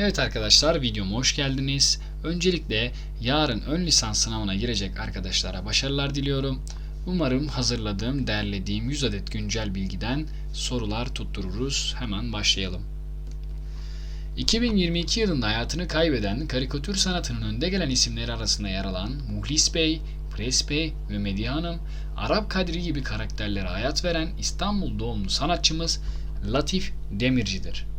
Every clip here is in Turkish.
Evet arkadaşlar videoma hoş geldiniz. Öncelikle yarın ön lisans sınavına girecek arkadaşlara başarılar diliyorum. Umarım hazırladığım, derlediğim 100 adet güncel bilgiden sorular tuttururuz. Hemen başlayalım. 2022 yılında hayatını kaybeden karikatür sanatının önde gelen isimleri arasında yer alan Muhlis Bey, Pres Bey ve Medya Hanım, Arap Kadri gibi karakterlere hayat veren İstanbul doğumlu sanatçımız Latif Demirci'dir.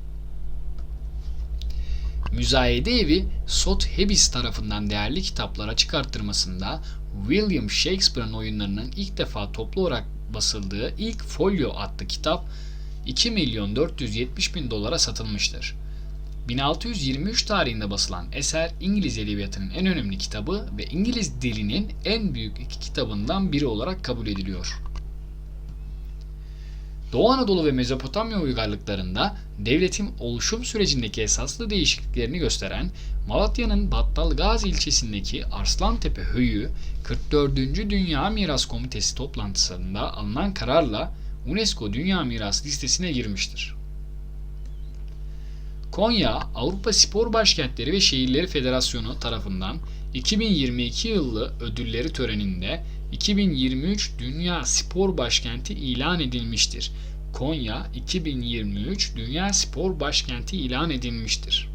Müzayede evi Sotheby's tarafından değerli kitaplara çıkarttırmasında William Shakespeare'ın oyunlarının ilk defa toplu olarak basıldığı ilk folyo adlı kitap 2 milyon 470 bin dolara satılmıştır. 1623 tarihinde basılan eser İngiliz edebiyatının en önemli kitabı ve İngiliz dilinin en büyük iki kitabından biri olarak kabul ediliyor. Doğu Anadolu ve Mezopotamya uygarlıklarında devletin oluşum sürecindeki esaslı değişikliklerini gösteren Malatya'nın Battalgazi ilçesindeki Arslantepe Höyü 44. Dünya Miras Komitesi toplantısında alınan kararla UNESCO Dünya Miras listesine girmiştir. Konya Avrupa Spor Başkentleri ve Şehirleri Federasyonu tarafından 2022 yılı ödülleri töreninde 2023 Dünya Spor Başkenti ilan edilmiştir. Konya 2023 Dünya Spor Başkenti ilan edilmiştir.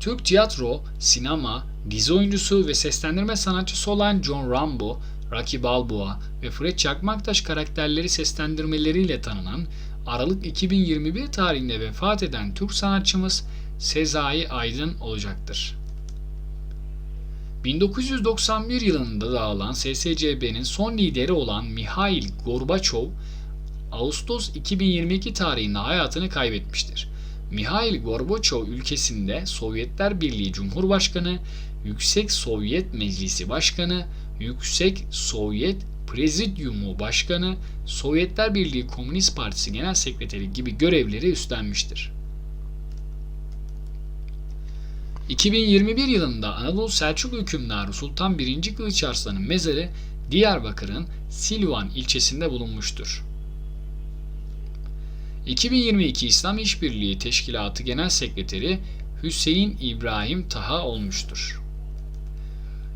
Türk tiyatro, sinema, dizi oyuncusu ve seslendirme sanatçısı olan John Rambo, Rocky Balboa ve Fred Çakmaktaş karakterleri seslendirmeleriyle tanınan Aralık 2021 tarihinde vefat eden Türk sanatçımız Sezai Aydın olacaktır. 1991 yılında dağılan SSCB'nin son lideri olan Mihail Gorbaçov, Ağustos 2022 tarihinde hayatını kaybetmiştir. Mihail Gorbaçov ülkesinde Sovyetler Birliği Cumhurbaşkanı, Yüksek Sovyet Meclisi Başkanı, Yüksek Sovyet Prezidyumu Başkanı, Sovyetler Birliği Komünist Partisi Genel Sekreteri gibi görevleri üstlenmiştir. 2021 yılında Anadolu Selçuklu hükümdarı Sultan 1. Kılıç Arslan'ın mezarı Diyarbakır'ın Silvan ilçesinde bulunmuştur. 2022 İslam İşbirliği Teşkilatı Genel Sekreteri Hüseyin İbrahim Taha olmuştur.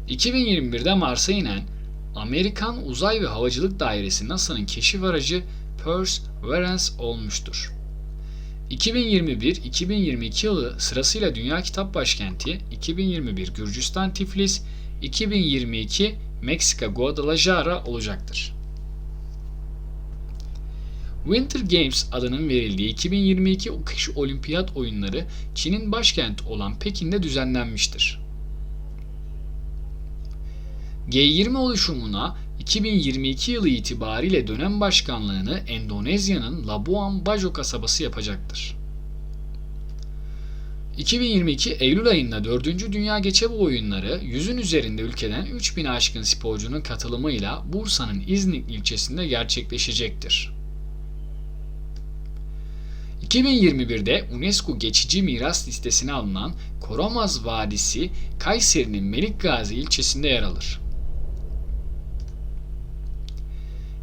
2021'de Mars'a inen Amerikan Uzay ve Havacılık Dairesi NASA'nın keşif aracı Perseverance olmuştur. 2021-2022 yılı sırasıyla Dünya Kitap Başkenti, 2021 Gürcistan Tiflis, 2022 Meksika Guadalajara olacaktır. Winter Games adının verildiği 2022 kış olimpiyat oyunları Çin'in başkenti olan Pekin'de düzenlenmiştir. G20 oluşumuna 2022 yılı itibariyle dönem başkanlığını Endonezya'nın Labuan Bajo kasabası yapacaktır. 2022 Eylül ayında 4. Dünya Geçebe Oyunları 100'ün üzerinde ülkeden 3000 aşkın sporcunun katılımıyla Bursa'nın İznik ilçesinde gerçekleşecektir. 2021'de UNESCO geçici miras listesine alınan Koramaz Vadisi Kayseri'nin Melikgazi ilçesinde yer alır.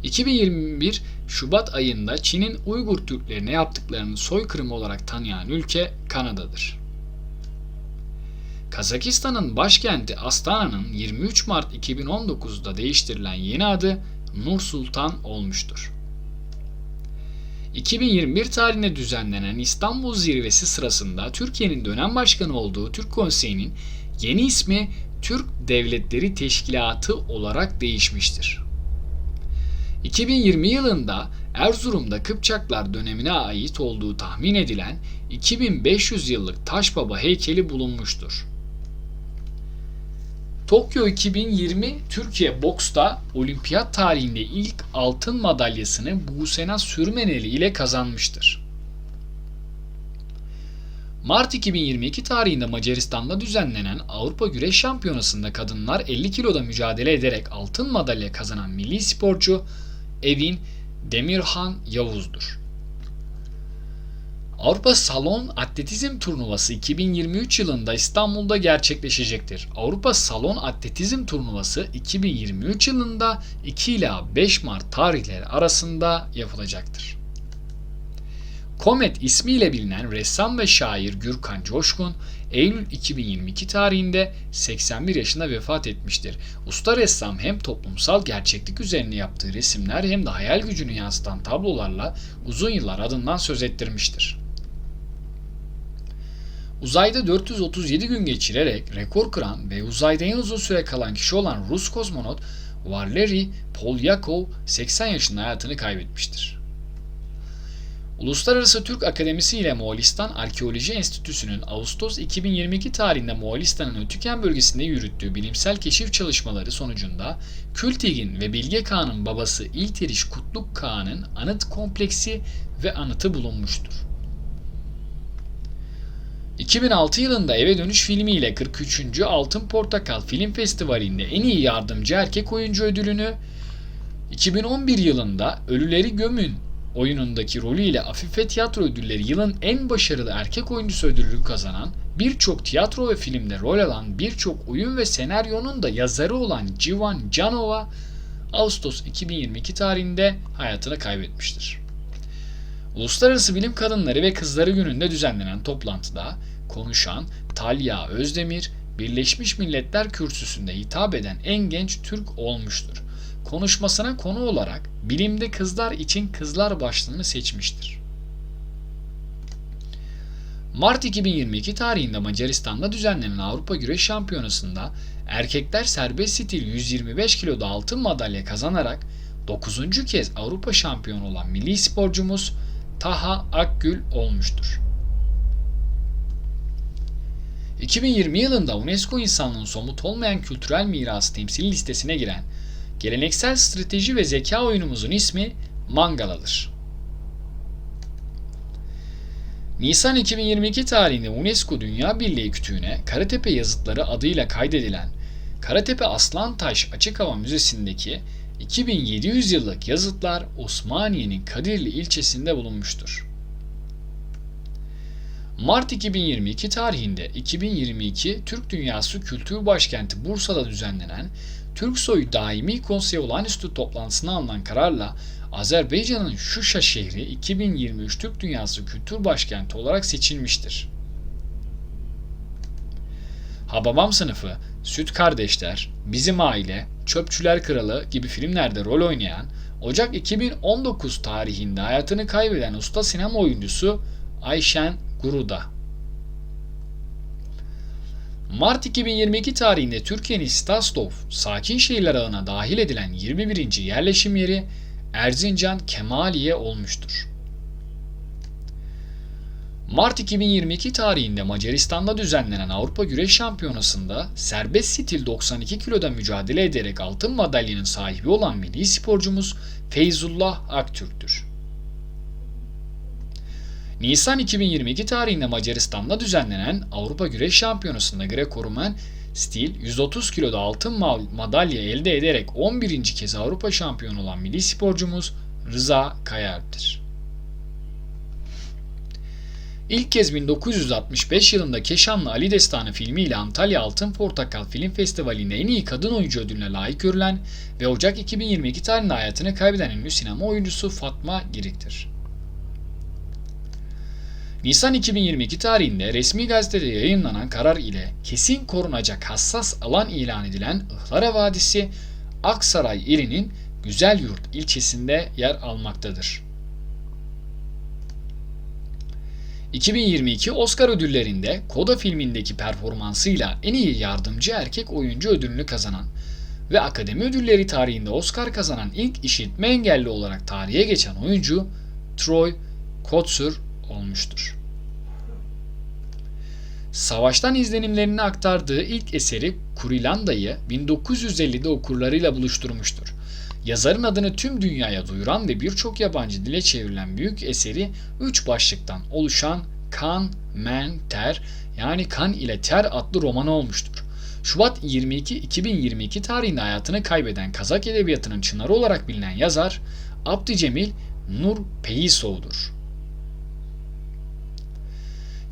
2021 Şubat ayında Çin'in Uygur Türklerine yaptıklarını soykırım olarak tanıyan ülke Kanada'dır. Kazakistan'ın başkenti Astana'nın 23 Mart 2019'da değiştirilen yeni adı Nur Sultan olmuştur. 2021 tarihinde düzenlenen İstanbul Zirvesi sırasında Türkiye'nin dönem başkanı olduğu Türk Konseyi'nin yeni ismi Türk Devletleri Teşkilatı olarak değişmiştir. 2020 yılında Erzurum'da Kıpçaklar dönemine ait olduğu tahmin edilen 2500 yıllık Taşbaba heykeli bulunmuştur. Tokyo 2020 Türkiye boksta olimpiyat tarihinde ilk altın madalyasını Busena Sürmeneli ile kazanmıştır. Mart 2022 tarihinde Macaristan'da düzenlenen Avrupa Güreş Şampiyonası'nda kadınlar 50 kiloda mücadele ederek altın madalya kazanan milli sporcu Evin Demirhan Yavuz'dur. Avrupa Salon Atletizm Turnuvası 2023 yılında İstanbul'da gerçekleşecektir. Avrupa Salon Atletizm Turnuvası 2023 yılında 2 ila 5 Mart tarihleri arasında yapılacaktır. Komet ismiyle bilinen ressam ve şair Gürkan Coşkun, Eylül 2022 tarihinde 81 yaşında vefat etmiştir. Usta ressam hem toplumsal gerçeklik üzerine yaptığı resimler hem de hayal gücünü yansıtan tablolarla uzun yıllar adından söz ettirmiştir. Uzayda 437 gün geçirerek rekor kıran ve uzayda en uzun süre kalan kişi olan Rus kozmonot Valery Polyakov 80 yaşında hayatını kaybetmiştir. Uluslararası Türk Akademisi ile Moğolistan Arkeoloji Enstitüsü'nün Ağustos 2022 tarihinde Moğolistan'ın Ötüken bölgesinde yürüttüğü bilimsel keşif çalışmaları sonucunda Kültigin ve Bilge Kağan'ın babası İlteriş Kutluk Kağan'ın anıt kompleksi ve anıtı bulunmuştur. 2006 yılında Eve Dönüş filmiyle 43. Altın Portakal Film Festivali'nde en iyi yardımcı erkek oyuncu ödülünü, 2011 yılında Ölüleri Gömün oyunundaki rolüyle Afife Tiyatro Ödülleri yılın en başarılı erkek oyuncusu ödülünü kazanan, birçok tiyatro ve filmde rol alan birçok oyun ve senaryonun da yazarı olan Civan Canova, Ağustos 2022 tarihinde hayatını kaybetmiştir. Uluslararası Bilim Kadınları ve Kızları Günü'nde düzenlenen toplantıda konuşan Talya Özdemir, Birleşmiş Milletler Kürsüsü'nde hitap eden en genç Türk olmuştur. Konuşmasına konu olarak bilimde kızlar için kızlar başlığını seçmiştir. Mart 2022 tarihinde Macaristan'da düzenlenen Avrupa Güreş Şampiyonası'nda erkekler serbest stil 125 kiloda altın madalya kazanarak 9. kez Avrupa şampiyonu olan milli sporcumuz Taha Akgül olmuştur. 2020 yılında UNESCO insanlığın somut olmayan kültürel mirası temsil listesine giren geleneksel strateji ve zeka oyunumuzun ismi Mangala'dır. Nisan 2022 tarihinde UNESCO Dünya Birliği Kütüğü'ne Karatepe yazıtları adıyla kaydedilen Karatepe Aslantaş Açık Hava Müzesi'ndeki 2700 yıllık yazıtlar Osmaniye'nin Kadirli ilçesinde bulunmuştur. Mart 2022 tarihinde 2022 Türk Dünyası Kültür Başkenti Bursa'da düzenlenen Türksoy Daimi Konseyi olağanüstü toplantısına alınan kararla Azerbaycan'ın Şuşa şehri 2023 Türk Dünyası Kültür Başkenti olarak seçilmiştir. Hababam sınıfı, Süt Kardeşler, Bizim Aile, Çöpçüler Kralı gibi filmlerde rol oynayan, Ocak 2019 tarihinde hayatını kaybeden usta sinema oyuncusu Ayşen Guruda. Mart 2022 tarihinde Türkiye'nin Stastov sakin şehirler ağına dahil edilen 21. yerleşim yeri Erzincan Kemaliye olmuştur. Mart 2022 tarihinde Macaristan'da düzenlenen Avrupa Güreş Şampiyonası'nda serbest stil 92 kiloda mücadele ederek altın madalyanın sahibi olan milli sporcumuz Feyzullah Aktürk'tür. Nisan 2022 tarihinde Macaristan'da düzenlenen Avrupa Güreş Şampiyonası'nda Greco-Romen stil 130 kiloda altın madalya elde ederek 11. kez Avrupa şampiyonu olan milli sporcumuz Rıza Kayalp'tir. İlk kez 1965 yılında Keşanlı Ali Destanı filmiyle Antalya Altın Portakal Film Festivali'nde en iyi kadın oyuncu ödülüne layık görülen ve Ocak 2022 tarihinde hayatını kaybeden ünlü sinema oyuncusu Fatma Girik'tir. Nisan 2022 tarihinde resmi gazetede yayınlanan karar ile kesin korunacak hassas alan ilan edilen Ihlara Vadisi Aksaray ilinin Güzelyurt ilçesinde yer almaktadır. 2022 Oscar ödüllerinde Koda filmindeki performansıyla en iyi yardımcı erkek oyuncu ödülünü kazanan ve Akademi Ödülleri tarihinde Oscar kazanan ilk işitme engelli olarak tarihe geçen oyuncu Troy Kotsur olmuştur. Savaştan izlenimlerini aktardığı ilk eseri Kurilanda'yı 1950'de okurlarıyla buluşturmuştur. Yazarın adını tüm dünyaya duyuran ve birçok yabancı dile çevrilen büyük eseri 3 başlıktan oluşan Kan, Men, Ter yani Kan ile Ter adlı romanı olmuştur. Şubat 22 2022 tarihinde hayatını kaybeden Kazak edebiyatının çınarı olarak bilinen yazar Abdicemil Nur Peyisov'dur.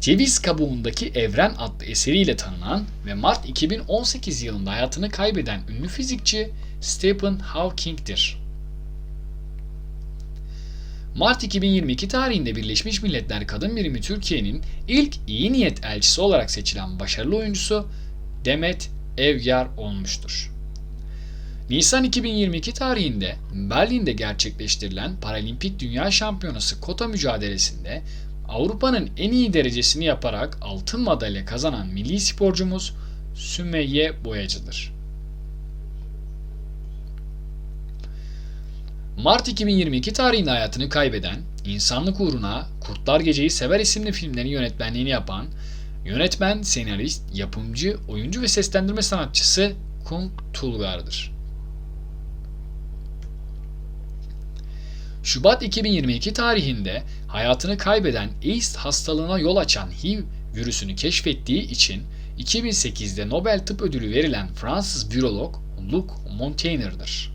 Ceviz Kabuğundaki Evren adlı eseriyle tanınan ve Mart 2018 yılında hayatını kaybeden ünlü fizikçi Stephen Hawking'tir. Mart 2022 tarihinde Birleşmiş Milletler Kadın Birimi Türkiye'nin ilk iyi niyet elçisi olarak seçilen başarılı oyuncusu Demet Evgar olmuştur. Nisan 2022 tarihinde Berlin'de gerçekleştirilen Paralimpik Dünya Şampiyonası kota mücadelesinde Avrupa'nın en iyi derecesini yaparak altın madalya kazanan milli sporcumuz Sümeyye Boyacı'dır. Mart 2022 tarihinde hayatını kaybeden, insanlık uğruna Kurtlar Geceyi Sever isimli filmlerin yönetmenliğini yapan, yönetmen, senarist, yapımcı, oyuncu ve seslendirme sanatçısı Kung Tulgar'dır. Şubat 2022 tarihinde hayatını kaybeden AIDS hastalığına yol açan HIV virüsünü keşfettiği için 2008'de Nobel Tıp Ödülü verilen Fransız virolog Luc Montaigne'dir.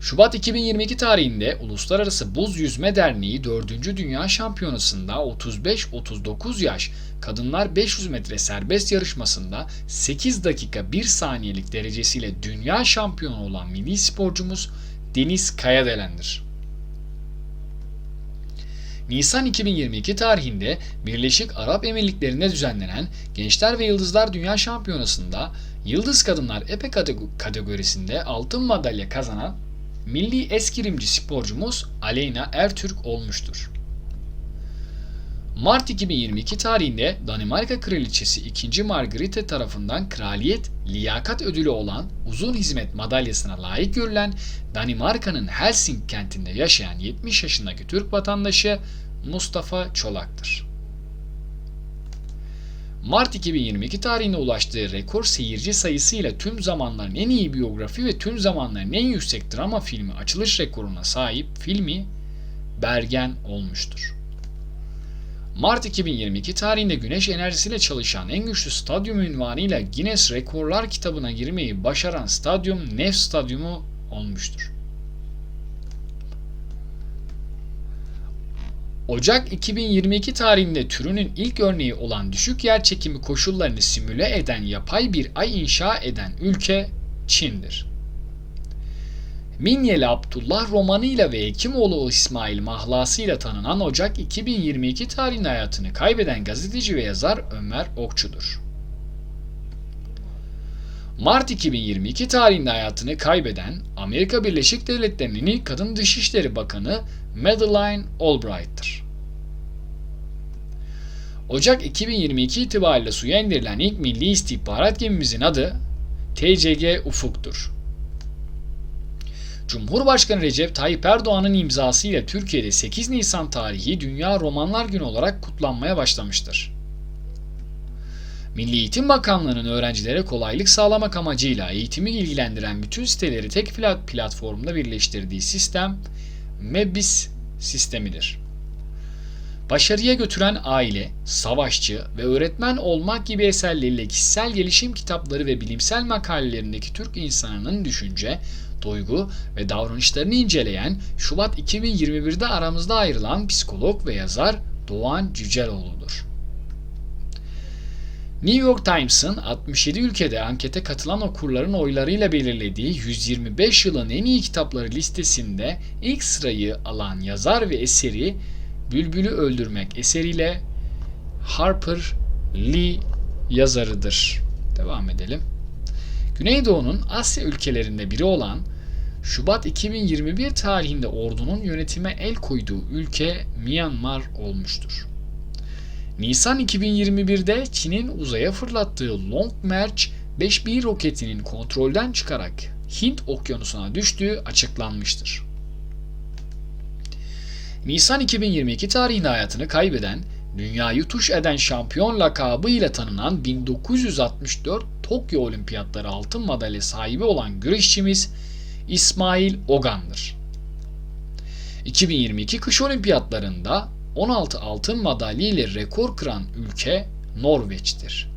Şubat 2022 tarihinde Uluslararası Buz Yüzme Derneği 4. Dünya Şampiyonası'nda 35-39 yaş kadınlar 500 metre serbest yarışmasında 8 dakika 1 saniyelik derecesiyle dünya şampiyonu olan milli sporcumuz Deniz Kayadelen'dir. Nisan 2022 tarihinde Birleşik Arap Emirlikleri'nde düzenlenen Gençler ve Yıldızlar Dünya Şampiyonası'nda Yıldız Kadınlar Epe kategorisinde altın madalya kazanan milli eskirimci sporcumuz Aleyna Ertürk olmuştur. Mart 2022 tarihinde Danimarka Kraliçesi 2. Margrethe tarafından Kraliyet Liyakat Ödülü olan Uzun Hizmet Madalyasına layık görülen Danimarka'nın Helsinki kentinde yaşayan 70 yaşındaki Türk vatandaşı Mustafa Çolak'tır. Mart 2022 tarihine ulaştığı rekor seyirci sayısıyla tüm zamanların en iyi biyografi ve tüm zamanların en yüksek drama filmi açılış rekoruna sahip filmi Bergen olmuştur. Mart 2022 tarihinde güneş enerjisiyle çalışan en güçlü stadyum ünvanıyla Guinness Rekorlar kitabına girmeyi başaran stadyum Nef Stadyumu olmuştur. Ocak 2022 tarihinde türünün ilk örneği olan düşük yer çekimi koşullarını simüle eden yapay bir ay inşa eden ülke Çin'dir. Minyeli Abdullah romanıyla ve Hekimoğlu İsmail mahlasıyla tanınan Ocak 2022 tarihinde hayatını kaybeden gazeteci ve yazar Ömer Okçu'dur. Mart 2022 tarihinde hayatını kaybeden Amerika Birleşik Devletleri'nin ilk kadın Dışişleri Bakanı Madeleine Albright'tır. Ocak 2022 itibariyle suya indirilen ilk milli istihbarat gemimizin adı TCG Ufuk'tur. Cumhurbaşkanı Recep Tayyip Erdoğan'ın imzasıyla Türkiye'de 8 Nisan tarihi Dünya Romanlar Günü olarak kutlanmaya başlamıştır. Milli Eğitim Bakanlığı'nın öğrencilere kolaylık sağlamak amacıyla eğitimi ilgilendiren bütün siteleri tek platformda birleştirdiği sistem MEBIS sistemidir. Başarıya götüren aile, savaşçı ve öğretmen olmak gibi eserleriyle kişisel gelişim kitapları ve bilimsel makalelerindeki Türk insanının düşünce, duygu ve davranışlarını inceleyen Şubat 2021'de aramızda ayrılan psikolog ve yazar Doğan Cüceloğlu'dur. New York Times'ın 67 ülkede ankete katılan okurların oylarıyla belirlediği 125 yılın en iyi kitapları listesinde ilk sırayı alan yazar ve eseri Bülbülü Öldürmek eseriyle Harper Lee yazarıdır. Devam edelim. Güneydoğu'nun Asya ülkelerinde biri olan Şubat 2021 tarihinde ordunun yönetime el koyduğu ülke Myanmar olmuştur. Nisan 2021'de Çin'in uzaya fırlattığı Long March 5B roketinin kontrolden çıkarak Hint okyanusuna düştüğü açıklanmıştır. Nisan 2022 tarihinde hayatını kaybeden, dünyayı tuş eden şampiyon lakabı ile tanınan 1964 Tokyo Olimpiyatları altın madalya sahibi olan güreşçimiz İsmail Ogan'dır. 2022 kış olimpiyatlarında 16 altın madalya ile rekor kıran ülke Norveç'tir.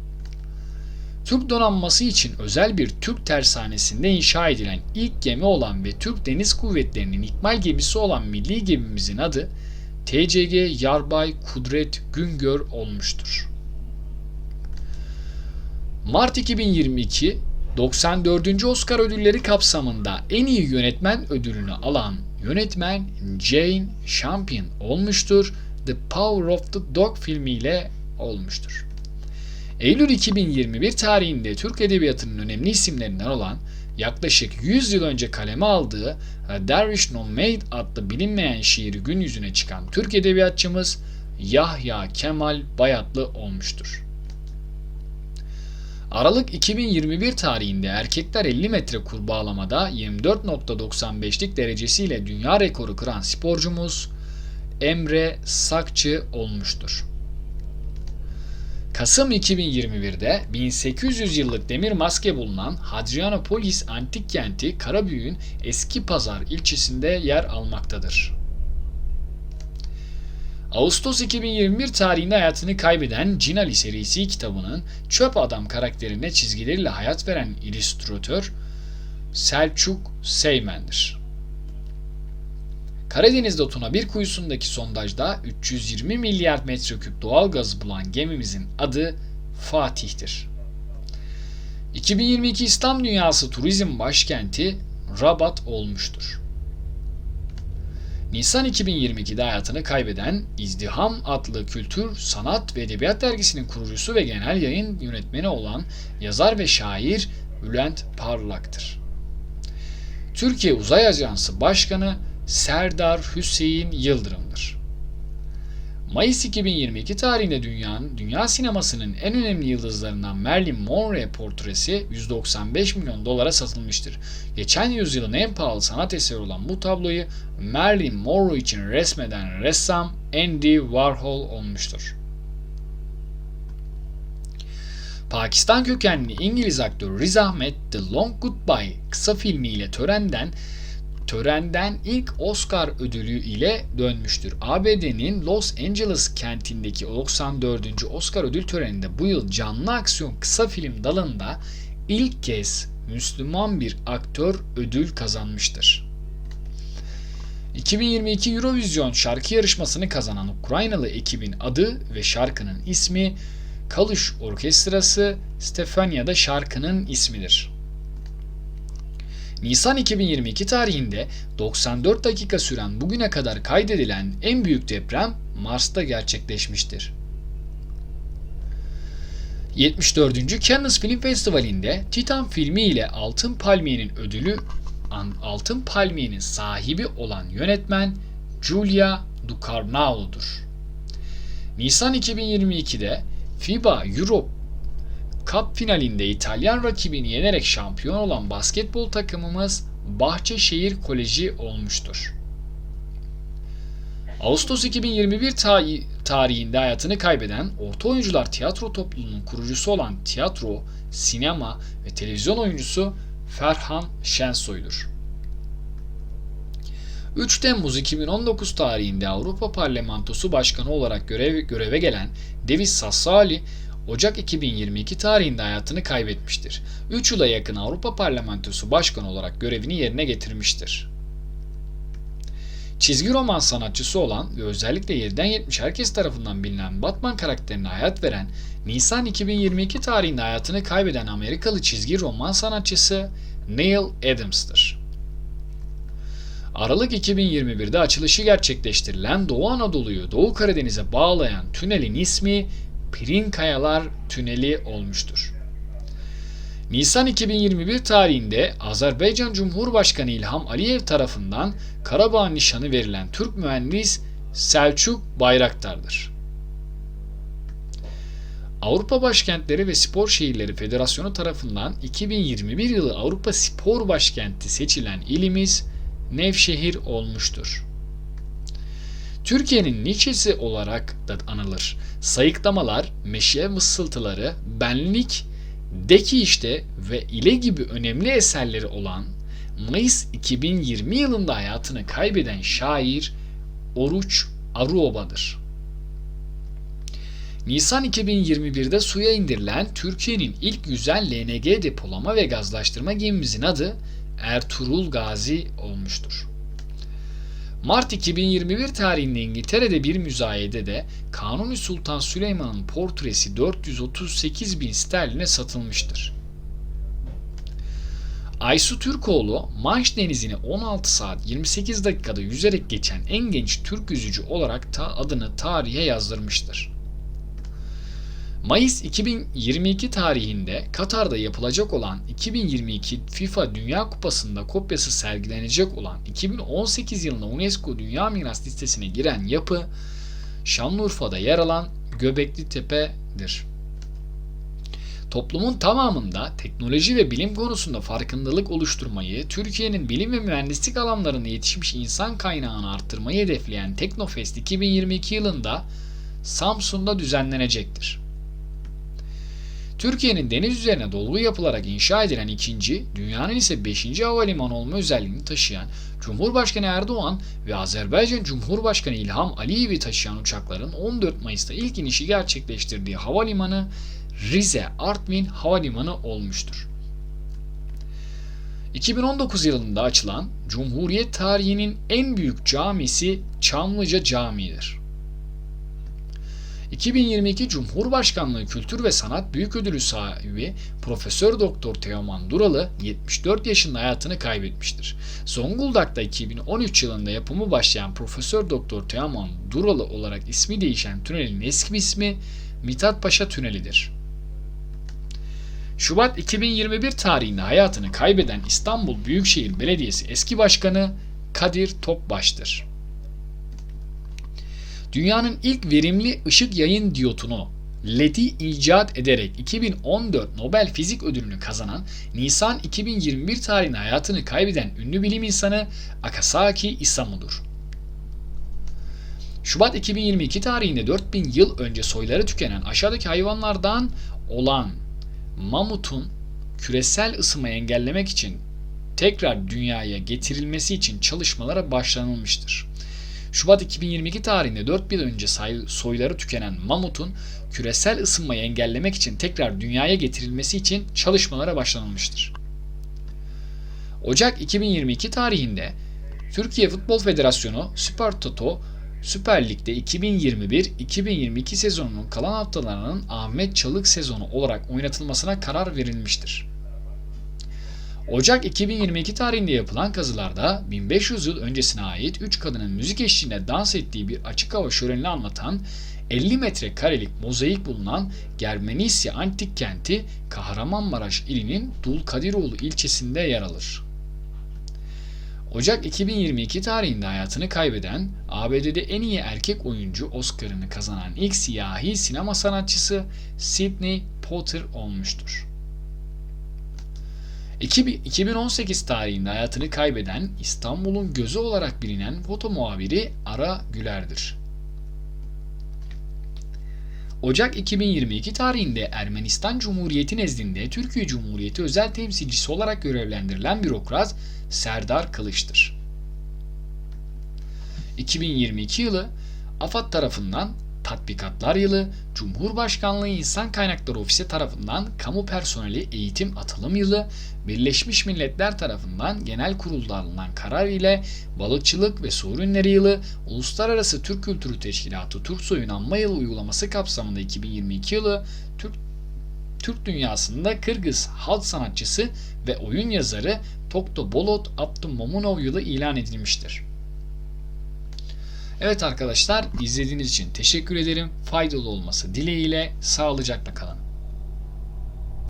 Türk donanması için özel bir Türk tersanesinde inşa edilen ilk gemi olan ve Türk Deniz Kuvvetleri'nin ikmal gemisi olan milli gemimizin adı TCG Yarbay Kudret Güngör olmuştur. Mart 2022 94. Oscar ödülleri kapsamında en iyi yönetmen ödülünü alan yönetmen Jane Campion olmuştur. The Power of the Dog filmiyle olmuştur. Eylül 2021 tarihinde Türk Edebiyatı'nın önemli isimlerinden olan yaklaşık 100 yıl önce kaleme aldığı Dervish No Maid adlı bilinmeyen şiiri gün yüzüne çıkan Türk edebiyatçımız Yahya Kemal Bayatlı olmuştur. Aralık 2021 tarihinde erkekler 50 metre kurbağalamada 24.95'lik derecesiyle dünya rekoru kıran sporcumuz Emre Sakçı olmuştur. Kasım 2021'de 1800 yıllık demir maske bulunan Hadrianopolis antik kenti Karabüyük'ün Eski Pazar ilçesinde yer almaktadır. Ağustos 2021 tarihinde hayatını kaybeden Cinali serisi kitabının Çöp Adam karakterine çizgileriyle hayat veren illüstratör Selçuk Seymen'dir. Karadeniz'de Tuna bir kuyusundaki sondajda 320 milyar metreküp doğal gaz bulan gemimizin adı Fatih'tir. 2022 İslam Dünyası Turizm Başkenti Rabat olmuştur. Nisan 2022'de hayatını kaybeden İzdiham adlı kültür, sanat ve edebiyat dergisinin kurucusu ve genel yayın yönetmeni olan yazar ve şair Bülent Parlak'tır. Türkiye Uzay Ajansı Başkanı Serdar Hüseyin Yıldırım'dır. Mayıs 2022 tarihinde dünyanın dünya sinemasının en önemli yıldızlarından Marilyn Monroe portresi 195 milyon dolara satılmıştır. Geçen yüzyılın en pahalı sanat eseri olan bu tabloyu Marilyn Monroe için resmeden ressam Andy Warhol olmuştur. Pakistan kökenli İngiliz aktör Riz Ahmed The Long Goodbye kısa filmiyle törenden törenden ilk Oscar ödülü ile dönmüştür. ABD'nin Los Angeles kentindeki 94. Oscar ödül töreninde bu yıl canlı aksiyon kısa film dalında ilk kez Müslüman bir aktör ödül kazanmıştır. 2022 Eurovision şarkı yarışmasını kazanan Ukraynalı ekibin adı ve şarkının ismi Kaluş Orkestrası Stefania'da şarkının ismidir. Nisan 2022 tarihinde 94 dakika süren bugüne kadar kaydedilen en büyük deprem Mars'ta gerçekleşmiştir. 74. Cannes Film Festivali'nde Titan filmi ile Altın Palmiye'nin ödülü Altın Palmiye'nin sahibi olan yönetmen Julia Ducarnau'dur. Nisan 2022'de FIBA Europe Cup finalinde İtalyan rakibini yenerek şampiyon olan basketbol takımımız Bahçeşehir Koleji olmuştur. Ağustos 2021 tarihinde hayatını kaybeden Orta Oyuncular Tiyatro Topluluğu'nun kurucusu olan tiyatro, sinema ve televizyon oyuncusu Ferhan Şensoy'dur. 3 Temmuz 2019 tarihinde Avrupa Parlamentosu Başkanı olarak görev, göreve gelen Davis Sassali, Ocak 2022 tarihinde hayatını kaybetmiştir. 3 yıla yakın Avrupa Parlamentosu Başkanı olarak görevini yerine getirmiştir. Çizgi roman sanatçısı olan ve özellikle 7'den 70 herkes tarafından bilinen Batman karakterine hayat veren, Nisan 2022 tarihinde hayatını kaybeden Amerikalı çizgi roman sanatçısı Neil Adams'tır. Aralık 2021'de açılışı gerçekleştirilen Doğu Anadolu'yu Doğu Karadeniz'e bağlayan tünelin ismi Pirin Kayalar Tüneli olmuştur. Nisan 2021 tarihinde Azerbaycan Cumhurbaşkanı İlham Aliyev tarafından Karabağ nişanı verilen Türk mühendis Selçuk Bayraktar'dır. Avrupa Başkentleri ve Spor Şehirleri Federasyonu tarafından 2021 yılı Avrupa Spor Başkenti seçilen ilimiz Nevşehir olmuştur. Türkiye'nin Nietzsche'si olarak da anılır. Sayıklamalar, meşe mısıltıları, benlik, deki işte ve ile gibi önemli eserleri olan Mayıs 2020 yılında hayatını kaybeden şair Oruç Aruoba'dır. Nisan 2021'de suya indirilen Türkiye'nin ilk yüzen LNG depolama ve gazlaştırma gemimizin adı Ertuğrul Gazi olmuştur. Mart 2021 tarihinde İngiltere'de bir müzayedede Kanuni Sultan Süleyman'ın portresi 438 bin sterline satılmıştır. Aysu Türkoğlu Manş Denizi'ni 16 saat 28 dakikada yüzerek geçen en genç Türk yüzücü olarak ta adını tarihe yazdırmıştır. Mayıs 2022 tarihinde Katar'da yapılacak olan 2022 FIFA Dünya Kupası'nda kopyası sergilenecek olan 2018 yılında UNESCO Dünya Miras listesine giren yapı Şanlıurfa'da yer alan Göbekli Tepe'dir. Toplumun tamamında teknoloji ve bilim konusunda farkındalık oluşturmayı, Türkiye'nin bilim ve mühendislik alanlarında yetişmiş insan kaynağını arttırmayı hedefleyen Teknofest 2022 yılında Samsun'da düzenlenecektir. Türkiye'nin deniz üzerine dolgu yapılarak inşa edilen ikinci, dünyanın ise beşinci havalimanı olma özelliğini taşıyan Cumhurbaşkanı Erdoğan ve Azerbaycan Cumhurbaşkanı İlham Aliyev'i taşıyan uçakların 14 Mayıs'ta ilk inişi gerçekleştirdiği havalimanı Rize Artvin Havalimanı olmuştur. 2019 yılında açılan Cumhuriyet tarihinin en büyük camisi Çamlıca Camii'dir. 2022 Cumhurbaşkanlığı Kültür ve Sanat Büyük Ödülü sahibi Profesör Doktor Teoman Duralı 74 yaşında hayatını kaybetmiştir. Zonguldak'ta 2013 yılında yapımı başlayan Profesör Doktor Teoman Duralı olarak ismi değişen tünelin eski ismi Mithat Paşa Tüneli'dir. Şubat 2021 tarihinde hayatını kaybeden İstanbul Büyükşehir Belediyesi eski başkanı Kadir Topbaş'tır. Dünyanın ilk verimli ışık yayın diyotunu LED'i icat ederek 2014 Nobel Fizik Ödülünü kazanan Nisan 2021 tarihinde hayatını kaybeden ünlü bilim insanı Akasaki Isamu'dur. Şubat 2022 tarihinde 4000 yıl önce soyları tükenen aşağıdaki hayvanlardan olan mamutun küresel ısınmayı engellemek için tekrar dünyaya getirilmesi için çalışmalara başlanılmıştır. Şubat 2022 tarihinde 4 yıl önce soyları tükenen mamutun küresel ısınmayı engellemek için tekrar dünyaya getirilmesi için çalışmalara başlanılmıştır. Ocak 2022 tarihinde Türkiye Futbol Federasyonu Süper Toto Süper Lig'de 2021-2022 sezonunun kalan haftalarının Ahmet Çalık sezonu olarak oynatılmasına karar verilmiştir. Ocak 2022 tarihinde yapılan kazılarda 1500 yıl öncesine ait 3 kadının müzik eşliğinde dans ettiği bir açık hava şölenini anlatan 50 metre karelik mozaik bulunan Germenisya antik kenti Kahramanmaraş ilinin Dulkadiroğlu ilçesinde yer alır. Ocak 2022 tarihinde hayatını kaybeden, ABD'de en iyi erkek oyuncu Oscar'ını kazanan ilk siyahi sinema sanatçısı Sidney Potter olmuştur. 2018 tarihinde hayatını kaybeden İstanbul'un gözü olarak bilinen foto muhabiri Ara Güler'dir. Ocak 2022 tarihinde Ermenistan Cumhuriyeti nezdinde Türkiye Cumhuriyeti özel temsilcisi olarak görevlendirilen bürokrat Serdar Kılıç'tır. 2022 yılı AFAD tarafından Tatbikatlar Yılı, Cumhurbaşkanlığı İnsan Kaynakları Ofisi tarafından Kamu Personeli Eğitim Atılım Yılı, Birleşmiş Milletler tarafından genel kurulda alınan karar ile Balıkçılık ve Su Ürünleri Yılı, Uluslararası Türk Kültürü Teşkilatı Türk Soyun Anma Yılı uygulaması kapsamında 2022 yılı Türk Türk dünyasında Kırgız halk sanatçısı ve oyun yazarı Tokto Bolot Abdümomunov yılı ilan edilmiştir. Evet arkadaşlar izlediğiniz için teşekkür ederim. Faydalı olması dileğiyle sağlıcakla kalın.